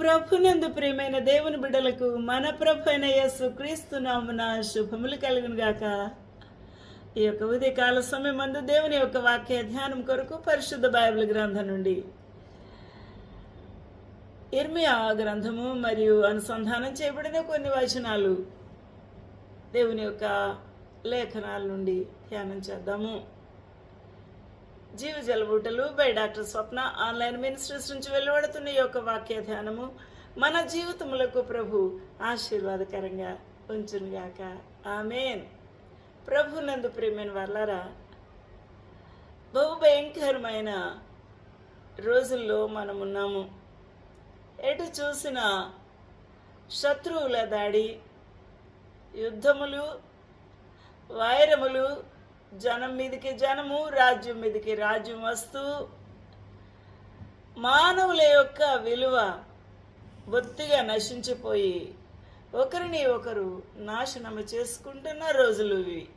ప్రభునందు ప్రియమైన దేవుని బిడ్డలకు మన ప్రభు అయిన యేసు క్రీస్తునామున శుభములు కలుగును గాక. ఈ యొక్క ఉదయకాల సమయం మందు దేవుని యొక్క వాక్య ధ్యానం కొరకు పరిశుద్ధ బైబిల్ గ్రంథం నుండి ఇర్మియా గ్రంథము మరియు అనుసంధానం చేయబడిన కొన్ని వచనాలు దేవుని యొక్క లేఖనాల నుండి ధ్యానం చేద్దాము. జీవ జలబుటలు by doctor Swapna online ministries నుంచి వెలువడుతున్న యొక్క వాక్య ధ్యానము మన జీవితములకు ప్రభు ఆశీర్వాదకరంగా ఉంచునుగాక. ఆమెన్. ప్రభు నందు ప్రేమైన వాళ్ళారా బహు భయంకరమైన రోజుల్లో మనం ఉన్నాము ఎటు చూసిన శత్రువుల దాడి యుద్ధములు వైరములు జనం మీదకి జనము రాజ్యం మీదకి రాజ్యం వస్తూ మానవుల యొక్క విలువ బొత్తిగా నశించిపోయి ఒకరిని ఒకరు నాశనము చేసుకుంటున్న రోజులు ఇవి.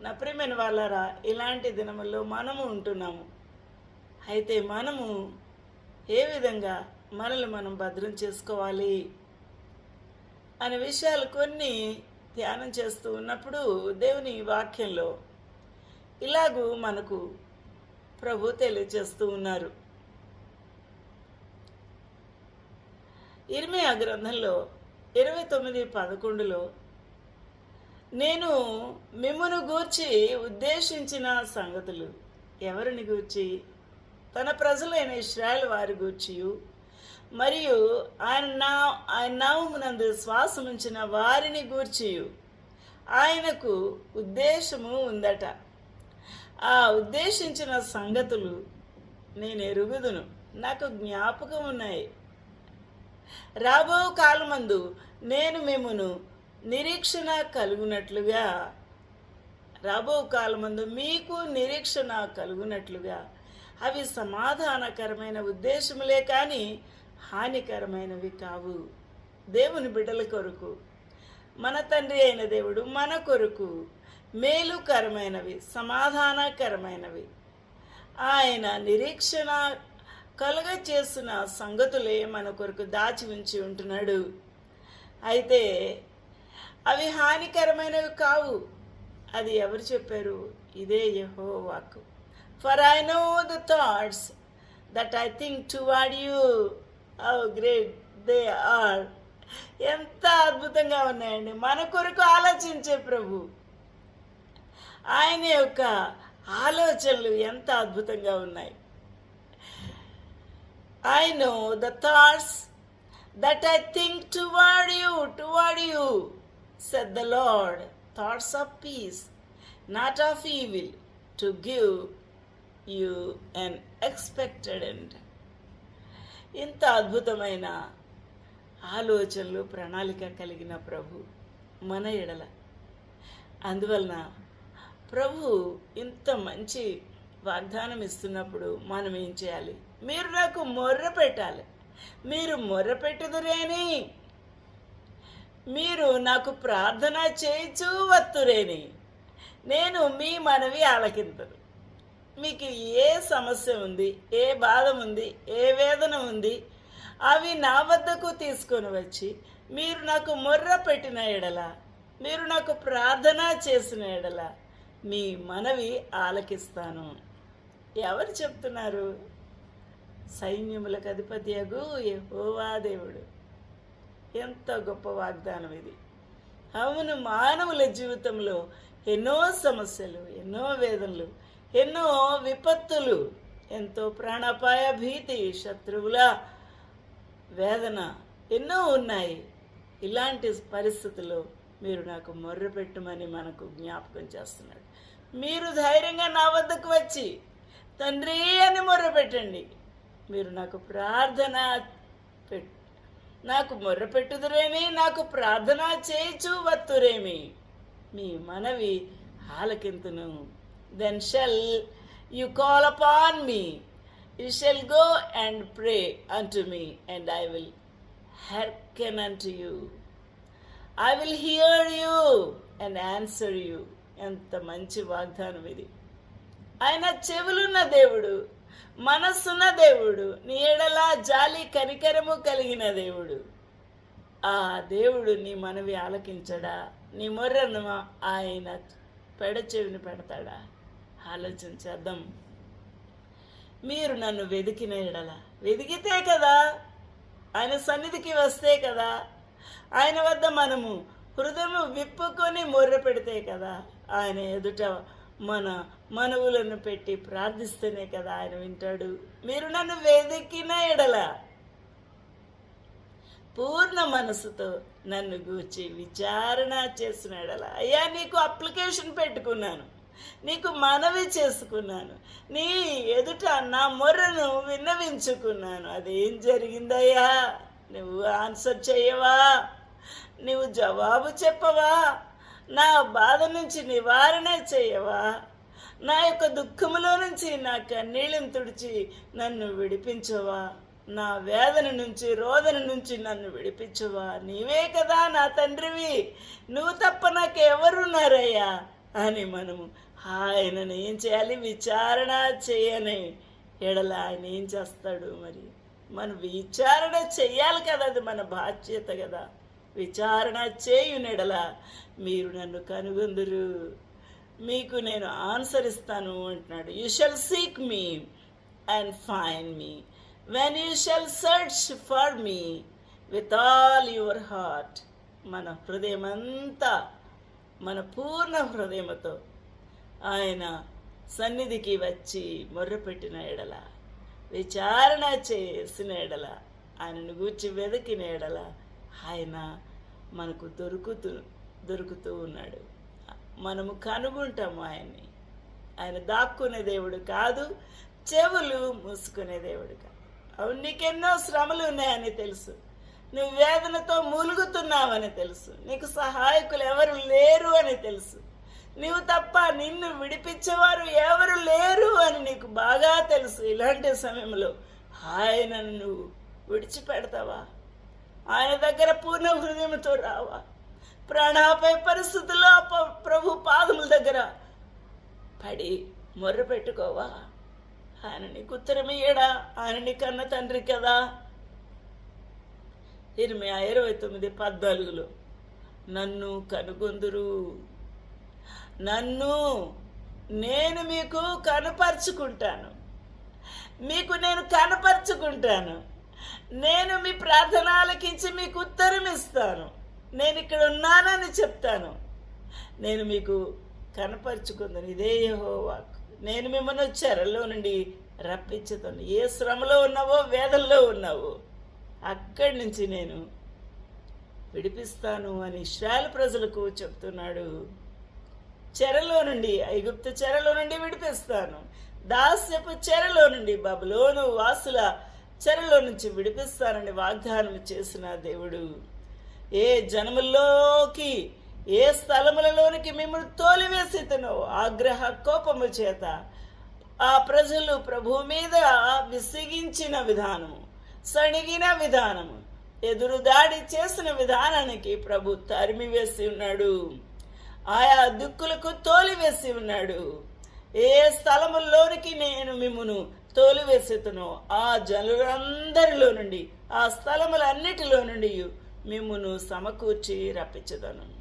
నా ప్రియమైన వాళ్ళారా ఇలాంటి దినముల్లో మనము ఉంటున్నాము. అయితే మనము ఏ విధంగా మనల్ని మనం భద్రం చేసుకోవాలి? అనే విషయాలు కొన్ని ధ్యానం చేస్తూ ఉన్నప్పుడు దేవుని వాక్యంలో ఇలాగూ మనకు ప్రభు తెలియజేస్తూ ఉన్నారు. ఇరిమియా గ్రంథంలో ఇరవై తొమ్మిది పదకొండులో నేను మిమ్మును గూర్చి ఉద్దేశించిన సంగతులు ఎవరిని గూర్చి? తన ప్రజలైన ఇస్రాయల్ వారి గూర్చియు? మరియు ఆయన నా ఆయన నామమునందు శ్వాసముంచిన వారిని గూర్చియు. ఆయనకు ఉద్దేశము ఉందట. ఆ ఉద్దేశించిన సంగతులు నేను ఎరుగుదును నాకు జ్ఞాపకం ఉన్నాయి రాబో కాలమందు నేను మిమ్మను నిరీక్షణ కలుగునట్లుగా రాబో కాలమందు మీకు నిరీక్షణ కలుగునట్లుగా అవి సమాధానకరమైన ఉద్దేశములే కానీ హానికరమైనవి కావు. దేవుని బిడ్డల కొరకు మన తండ్రి అయిన దేవుడు మన కొరకు మేలుకరమైనవి సమాధానకరమైనవి. ఆయన నిరీక్షణ కలుగ చేసిన సంగతులే మన కొరకు దాచి ఉంచి ఉంటున్నాడు. అయితే అవి హానికరమైనవి కావు. అది ఎవరు చెప్పారు? ఇదే యహో walk for I know the thoughts that I think toward you how great they are ఎంత అద్భుతంగా ఉన్నాయండి. మన కొరకు ఆలోచించే ప్రభు. ఆయన యొక్క ఆలోచనలు ఎంత అద్భుతంగా ఉన్నాయి. I know the thoughts that I think toward you toward you saith the Lord thoughts of peace not of evil to give you an expected and ఇంత అద్భుతమైన ఆలోచనలు ప్రణాళిక కలిగిన ప్రభు మన ఎడల. అందువలన ప్రభు ఇంత మంచి వాగ్దానం ఇస్తున్నప్పుడు మనం ఏం చేయాలి? మీరు నాకు మొర్ర పెట్టాలి. మీరు మొర్ర పెట్టుదురేని మీరు నాకు ప్రార్థన చేయచూ వత్తురేని. నేను మీ మనవి ఆలకింతను మీకు ఏ సమస్య ఉంది ఏ బాధ ఉంది ఏ వేదన ఉంది అవి నా వద్దకు తీసుకొని వచ్చి మీరు నాకు మొర్ర పెట్టిన ఎడల మీరు నాకు ప్రార్థన చేసిన ఎడల మీ మనవి ఆలకిస్తాను. ఎవరు చెప్తున్నారు? సైన్యములకు అధిపతి అగు యెహోవా దేవుడు. ఎంత గొప్ప వాగ్దానం ఇది. అవును మానవుల జీవితంలో ఎన్నో సమస్యలు ఎన్నో వేదనలు ఎన్నో విపత్తులు ఎంతో ప్రాణాపాయ భీతి శత్రువుల వేదన ఎన్నో ఉన్నాయి. ఇలాంటి పరిస్థితుల్లో మీరు నాకు మొర్ర పెట్టమని మనకు జ్ఞాపకం చేస్తున్నాడు. మీరు ధైర్యంగా నా వద్దకు వచ్చి తండ్రి అని మొర్ర పెట్టండి. మీరు నాకు ప్రార్థన పెట్ నాకు మొర్ర పెట్టుదురేమి నాకు ప్రార్థన చేయిచు వత్తురేమి మీ మనవి ఆలకింతును. Then shall you call upon me you shall go and pray unto me and I will hearken unto you I will hear you and answer you ఎంత మంచి వాగ్దానం ఇది. ఆయన చెవులున్న దేవుడు మనస్సున్న దేవుడు నీ ఎడలా జాలి కనికరము కలిగిన దేవుడు. ఆ దేవుడు నీ మనవి ఆలకించడా? నీ మొర్రను ఆయన పెడచెవిని పెడతాడా? ఆలోచించేద్దాం మీరు నన్ను వెదికిన ఎడల. వెదికితే కదా ఆయన సన్నిధికి వస్తే కదా ఆయన వద్ద మనము హృదయం విప్పుకొని మొర్ర పెడితే కదా ఆయన ఎదుట మన మనవులను పెట్టి ప్రార్థిస్తేనే కదా ఆయన వింటాడు. మీరు నన్ను వెదికిన ఎడల. పూర్ణ మనసుతో నన్ను గూర్చి విచారణ చేసిన ఎడల. అయ్యా నీకు అప్లికేషన్ పెట్టుకున్నాను. నీకు మనవి చేసుకున్నాను. నీ ఎదుట నా మొర్రను విన్నవించుకున్నాను. అదేం జరిగిందయ్యా? నువ్వు ఆన్సర్ చేయవా? నువ్వు జవాబు చెప్పవా? నా బాధ నుంచి నివారణ చేయవా? నా యొక్క దుఃఖములో నుంచి నా కన్నీళ్ళని తుడిచి నన్ను విడిపించవా? నా వేదన నుంచి రోదన నుంచి నన్ను విడిపించవా? నీవే కదా నా తండ్రివి. నువ్వు తప్ప నాకు ఎవరున్నారయ్యా అని మనము ఆయనను ఏం చేయాలి? విచారణ చేయని ఎడల ఆయన ఏం చేస్తాడు మరి? మనం విచారణ చెయ్యాలి కదా అది మన బాధ్యత కదా. విచారణ చేయునెడల మీరు నన్ను కనుగొందురు. మీకు నేను ఆన్సర్ ఇస్తాను అంటున్నాడు. You shall seek me and find me when you shall search for me with all your heart మన హృదయమంతా మన పూర్ణ హృదయముతో ఆయన సన్నిధికి వచ్చి మొర్రపెట్టిన ఎడల విచారణ చేసిన ఎడల ఆయనను గూర్చి వెదకిన ఎడల ఆయన మనకు దొరుకుతూ దొరుకుతూ ఉన్నాడు. మనము కనుగొంటాము ఆయన్ని. ఆయన దాక్కునే దేవుడు కాదు చెవులు మూసుకునే దేవుడు కాదు. అవును నీకెన్నో శ్రమలు ఉన్నాయని తెలుసు. నువ్వు వేదనతో మూలుగుతున్నావని తెలుసు. నీకు సహాయకులు ఎవరు లేరు అని తెలుసు. నీవు తప్ప నిన్ను విడిపించేవారు ఎవరు లేరు అని నీకు బాగా తెలుసు ఇలాంటి సమయంలో. ఆయనను నువ్వు విడిచిపెడతావా? ఆయన దగ్గర పూర్ణ హృదయంతో రావా. ప్రాణాపై పరిస్థితుల్లో ప్రభు పాదముల దగ్గర పడి మొర్ర పెట్టుకోవా? ఆయన నీకు ఉత్తరమయ్యాడా ఆయన నీ కన్న తండ్రి కదా? ఇరవై ఇరవై తొమ్మిది పద్నాలుగులో నన్ను కనుగొందురు. నన్ను నేను మీకు కనపరుచుకుంటాను. మీకు నేను కనపరుచుకుంటాను. నేను మీ ప్రార్థన ఆలకించి మీకు ఉత్తరం ఇస్తాను. నేను ఇక్కడ ఉన్నానని చెప్తాను. నేను మీకు కనపరుచుకుందాను. ఇదే యెహోవా. వాక్ నేను మిమ్మల్ని చెరలో నుండి రప్పించుతాను. ఏ శ్రమలో ఉన్నావో వేదల్లో ఉన్నావో అక్కడి నుంచి నేను విడిపిస్తాను అని ఇస్రాయల్ ప్రజలకు చెప్తున్నాడు. చెరలో నుండి ఐగుప్తు చెరలో నుండి విడిపిస్తాను. దాస్యపు చెరలో నుండి బబులోను వాసుల చెరలో నుంచి విడిపిస్తానని వాగ్దానం చేసిన దేవుడు. ఏ జనముల్లోకి ఏ స్థలములలోనికి మిమ్మల్ని తోలివేసి తోలివేసితనో ఆగ్రహ కోపము చేత ఆ ప్రజలు ప్రభు మీద విసిగించిన విధానము సణిగిన విధానము ఎదురు దాడి చేసిన విధానానికి ప్రభు తరిమివేసి ఉన్నాడు. ఆయా దుక్కులకు తోలివేసి ఉన్నాడు. ఏ స్థలముల్లోనికి నేను మిమ్మును తోలివేసేతునో ఆ జనులందరిలో నుండి ఆ స్థలములన్నిటిలో నుండి మిమ్మును సమకూర్చి రప్పించదను.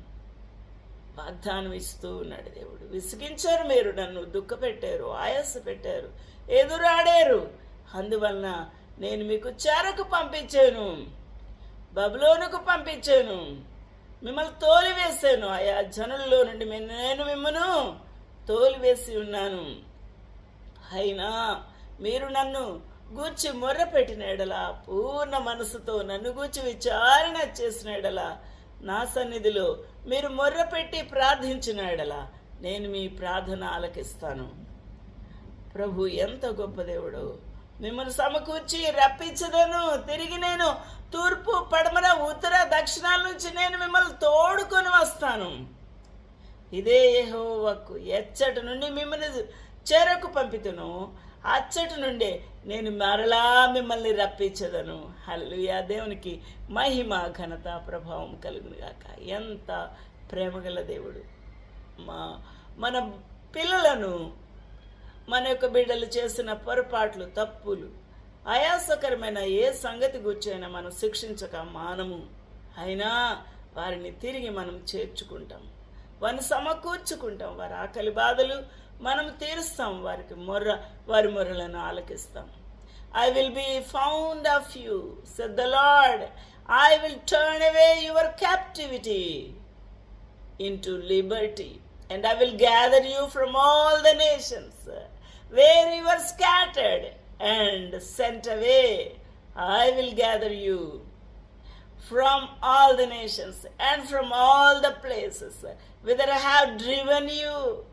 వాగ్దానం ఇస్తూ ఉన్నాడు దేవుడు. విసిగించారు మీరు నన్ను దుఃఖ పెట్టారు ఆయాస పెట్టారు ఎదురాడారు. అందువలన నేను మీకు చెరకు పంపించాను బబులోనుకు పంపించాను. మిమ్మల్ని తోలివేశాను. ఆయా జనుల్లో నుండి నేను మిమ్మను తోలివేసి ఉన్నాను. అయినా మీరు నన్ను గూర్చి మొర్ర పెట్టిన ఎడల పూర్ణ మనసుతో నన్ను గూర్చి విచారణ చేసిన ఎడల నా సన్నిధిలో మీరు మొర్ర పెట్టి ప్రార్థించిన ఎడల నేను మీ ప్రార్థన ఆలకిస్తాను. ప్రభు ఎంత గొప్ప దేవుడు! మిమ్మల్ని సమకూర్చి రప్పించదను. తిరిగి నేను తూర్పు పడమర ఉత్తర దక్షిణాల నుంచి నేను మిమ్మల్ని తోడుకొని వస్తాను. ఇదే యహోవకు ఎచ్చటి నుండి మిమ్మల్ని చెరకు పంపితును. అచ్చటి నుండే నేను మరలా మిమ్మల్ని రప్పించదను. హల్లుయా దేవునికి మహిమ ఘనత ప్రభావం కలుగునుగాక ఎంత ప్రేమగల దేవుడు. మా మన పిల్లలను మన యొక్క బిడ్డలు చేసిన పొరపాట్లు తప్పులు ఆయాసకరమైన ఏ సంగతి గుర్చైనా మనం శిక్షించక మానము. అయినా వారిని తిరిగి మనం చేర్చుకుంటాం. వారిని సమకూర్చుకుంటాం. వారి ఆకలి బాధలు మనం తీరుస్తాం. వారికి మొర్ర వారి మొర్రలను ఆలకిస్తాం. I will be found of you said the Lord I will turn away your captivity into liberty and I will gather you from all the nations where you were scattered and sent away. I will gather you from all the nations and from all the places whither I have driven you.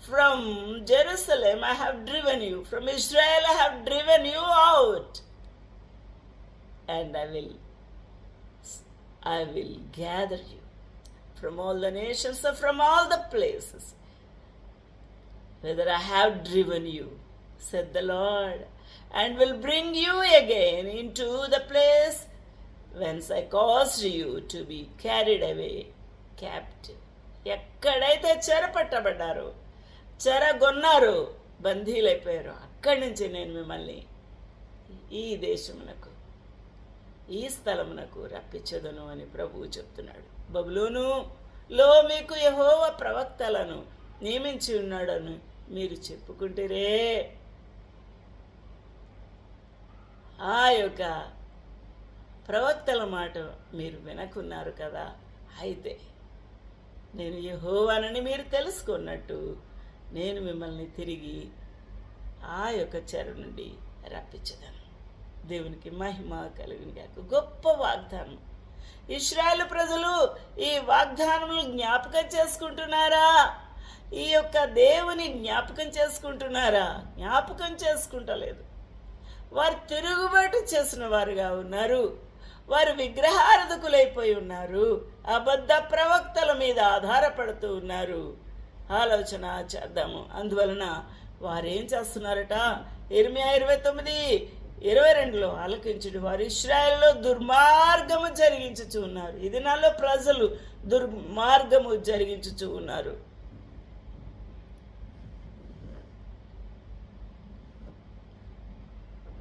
From Jerusalem I have driven you, from Israel I have driven you out, and I will I will gather you from all the nations from all the places whether I have driven you, said the Lord, and will bring you again into the place whence I caused you to be carried away captive. ఎక్కడైతే చెరపట్టబడ్డారో చెరగొన్నారో బందీలైపోయారో అక్కడి నుంచి నేను మిమ్మల్ని ఈ దేశమునకు ఈ స్థలమునకు రప్పించదును అని ప్రభువు చెప్తున్నాడు బబులోను లో మీకు యహోవ ప్రవక్తలను నియమించి ఉన్నాడని మీరు చెప్పుకుంటారే ఆ యొక్క ప్రవక్తల మాట మీరు వినకున్నారు కదా. అయితే నేను యహోవానని మీరు తెలుసుకున్నట్టు నేను మిమ్మల్ని తిరిగి ఆ యొక్క చెర నుండి రప్పించదను. దేవునికి మహిమ కలిగిన గొప్ప వాగ్దానం. ఇస్రాయల్ ప్రజలు ఈ వాగ్దానములు జ్ఞాపకం చేసుకుంటున్నారా? ఈ యొక్క దేవుని జ్ఞాపకం చేసుకుంటున్నారా? జ్ఞాపకం చేసుకుంటలేదు. వారు తిరుగుబాటు చేసిన వారుగా ఉన్నారు. వారు విగ్రహారధకులైపోయి ఉన్నారు. అబద్ధ ప్రవక్తల మీద ఆధారపడుతూ ఉన్నారు. ఆలోచన చేద్దాము. అందువలన వారేం చేస్తున్నారట? ఇరవై ఇరవై తొమ్మిది ఇరవై రెండులో ఆలకించుడు. వారు ఇస్రాయల్లో దుర్మార్గము జరిగించుచు ఉన్నారు. ఇది నాలో ప్రజలు దుర్మార్గము జరిగించుచు ఉన్నారు.